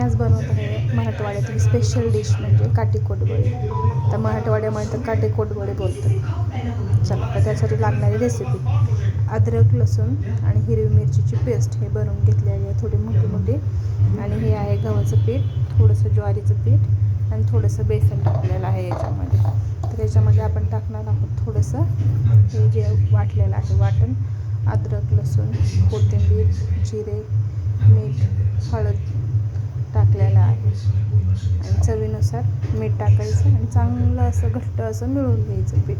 मी आज बनवत आहे मराठवाड्यातील स्पेशल डिश म्हणजे काटीकोटबळे तर मराठवाड्यामध्ये तर काटीकोटबळे बोलतात. चला तर त्यासाठी लागणारी रेसिपी अद्रक लसूण आणि हिरवी मिरचीची पेस्ट हे बनवून घेतलेली आहे. थोडी मोठी मोठी. आणि हे आहे गव्हाचं पीठ थोडंसं ज्वारीचं पीठ आणि थोडंसं बेसन टाकलेलं आहे याच्यामध्ये. तर याच्यामध्ये आपण टाकणार आहोत थोडंसं हे जे वाटलेलं आहे वाटण. अद्रक लसूण कोथिंबीर जिरे मीठ हळद टाकलेलं आहे. आणि चवीनुसार मीठ टाकायचं आणि चांगलं असं घट्ट असं मिळून घ्यायचं पीठ.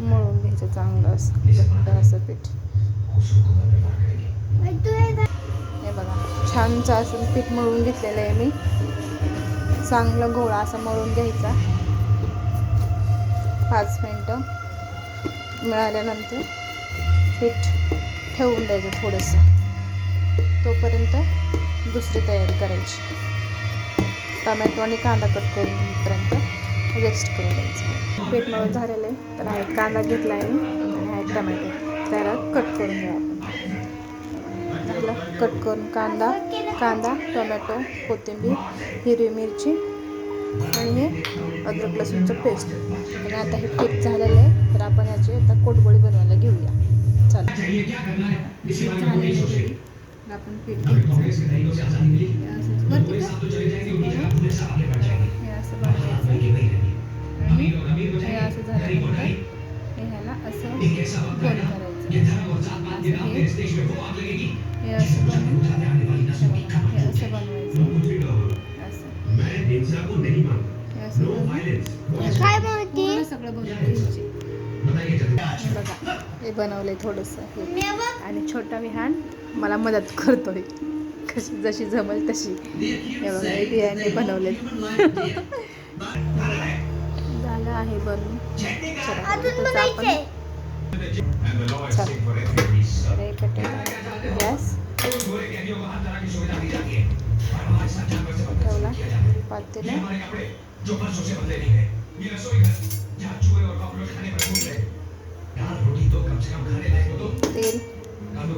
मळून घ्यायचं चांगलं असं घट्ट असं पीठ. हे बघा छानचं असं पीठ मळून घेतलेलं आहे मी. चांगलं गोळा असा मळून घ्यायचा. पाच मिनटं मिळाल्यानंतर पीठ ठेवून द्यायचं थोडंसं. तोपर्यंत दुसरी तयारी करायची. टमॅटो आणि कांदा कट करूनपर्यंत रेस्ट करून द्यायचं. पीठ मळून झालेलं आहे तर हा एक कांदा घेतला आहे आणि हा एक टमॅटो. त्याला कट करून घ्या आपण. कट करून कांदा कांदा टोमॅटो कोथिंबीर हिरवी मिरची आणि हे अद्रक लसूणचं पेस्ट. आणि आता हे पीठ झालेलं आहे तर आपण याची आता कोटबोळी बनवायला घेऊया. चालेल आपण पीठ हे असं कर. हे असं. बनवायचं हे झाल्यानंतर हे ह्याला असं गोल करायचं. हे असं हे असं बनवायचं. असं. हे असं. सगळं बनवून हे बघा हे बनवलंय थोडंसं हे. मेवा आणि छोटा विहान मला मदत करतोय. कशी जशी जमल तशी. हे बघा हे बियाणे बनवले झालं आहे बनवून. गॅस. ठेवला. पातेला.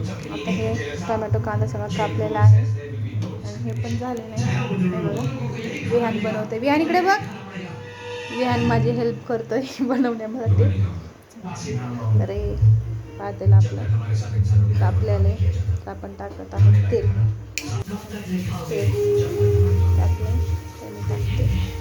आता हे टोमॅटो कांदा सगळा कापलेला आहे. आणि हे पण झालं नाही. विहान बनवते. विहान इकडे बघ. विहान माझी हेल्प करतोय बनवण्यामध्ये तर हे पातेल आपलं कापलेलं आहे. आपण टाकत आहोत तेल. तेल टाकलं त्याने टाकते.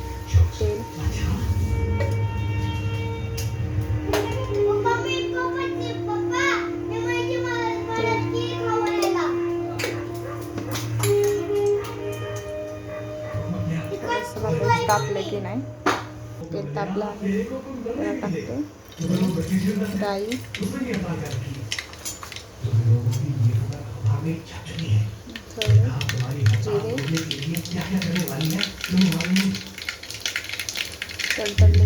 तापलं की नाही। तेल तापलं टाकते जिरे तडतडले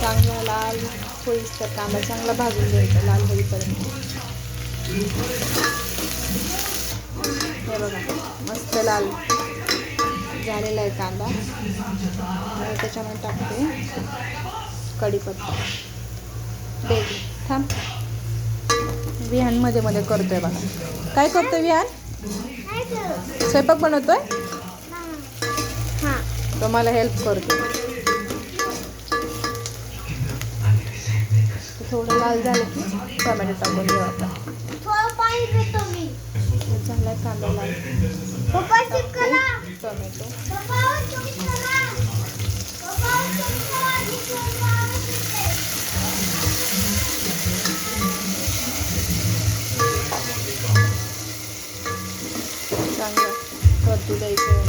चांगले लाल होईस कांदा, चांगला भाजून घ्यायचा लाल होईपर्यंत बघा मस्त लाल झालेला आहे कांदा. आणि त्याच्यामध्ये टाकते कढीपत्ता. बेग थांब. विहानमध्ये मध्ये करतोय बघा. काय करतोय विहान? स्वयंपाक बनवतोय? हां तो मला हेल्प करतो थोडं लाल झालं की टोमॅटो टाकून घेऊ आता. झाला कांदा करा. टोमॅटो. चांगलं. परतू द्यायचं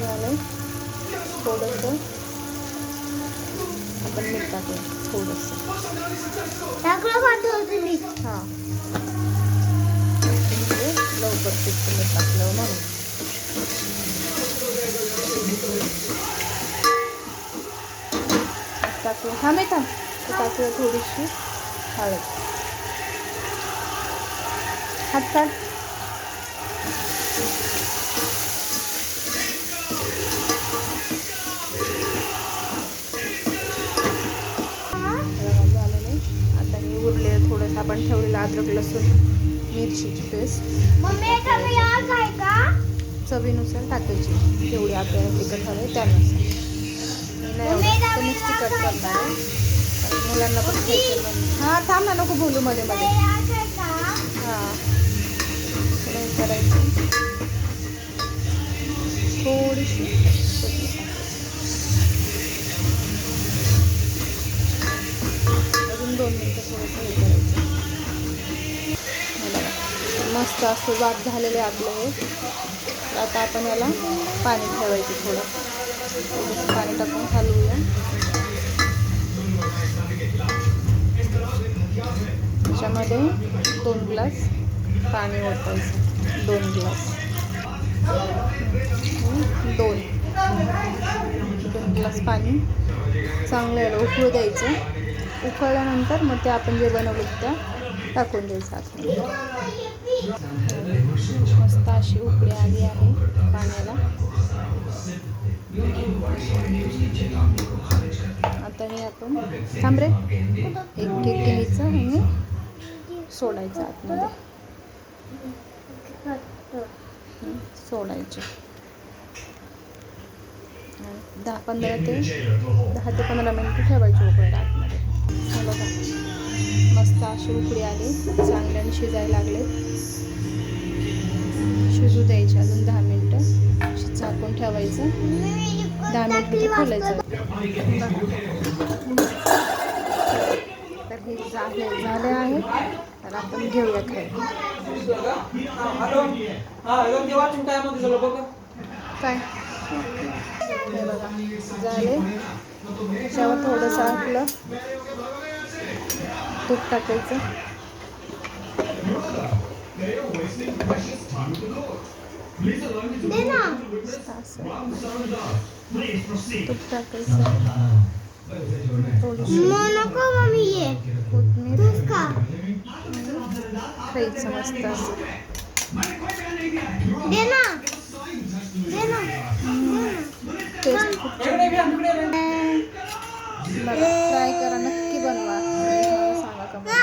झालं थोडंसं. आपण मीठ टाकूया थोडंसं. हां. लवकर शिजतं मीठ टाकलं म्हणून टाकूया. हा मी थांब तर थोडीशी हळद. हा काढ. झालेलं आहे आता हे उरले थोडंसं आपण ठेवलेलं अद्रक लसूण. मिरचीची पेस्ट चवीनुसार टाकायची. जेवढी आपल्याला तिखट हवे त्यानुसार. नाही एवढं कमीच तिखट करणार मुलांना पण हां थांब ना नको बोलू मध्ये मध्ये. हां. तर हे करायचं. थोडीशी मस्त असं वाट झालेले आपलं हे. आता आपण याला पाणी ठेवायचं थोडं. पाणी टाकून हलवूया त्याच्यामध्ये दोन ग्लास पाणी ओतायचं. दोन ग्लास. दोन. दोन ग्लास पाणी चांगलं याला उकळू द्यायचं. उकळल्यानंतर मग ते आपण जे बनवलं त्या टाकून द्यायचं आतमध्ये. मस्त अशी उकळी आली आहे पाण्याला. आता हे आपण थांबरे एक केक घ्यायचं आणि सोडायचं आतमध्ये. सोडायचे. दहा पंधरा ते दहा ते पंधरा मिनटं ठेवायची उकळायला आतमध्ये. मस्त अशी उकळी आली. चांगल्याने शिजायला लागले. शिजू द्यायचे अजून दहा मिनटं. अशी झाकून ठेवायचं. दहा मिनटं खोलायचं. तर हे झाले झाले आहे. तर आपण घेऊया खायला. काय? हे बघा झाले. त्याच्यावर थोडंसं आपलं तूप टाकायचं. ना. तूप टाकायचं. खायचं मस्त ना. ना. टेस्ट खूप छान. ट्राय करा नक्की come on.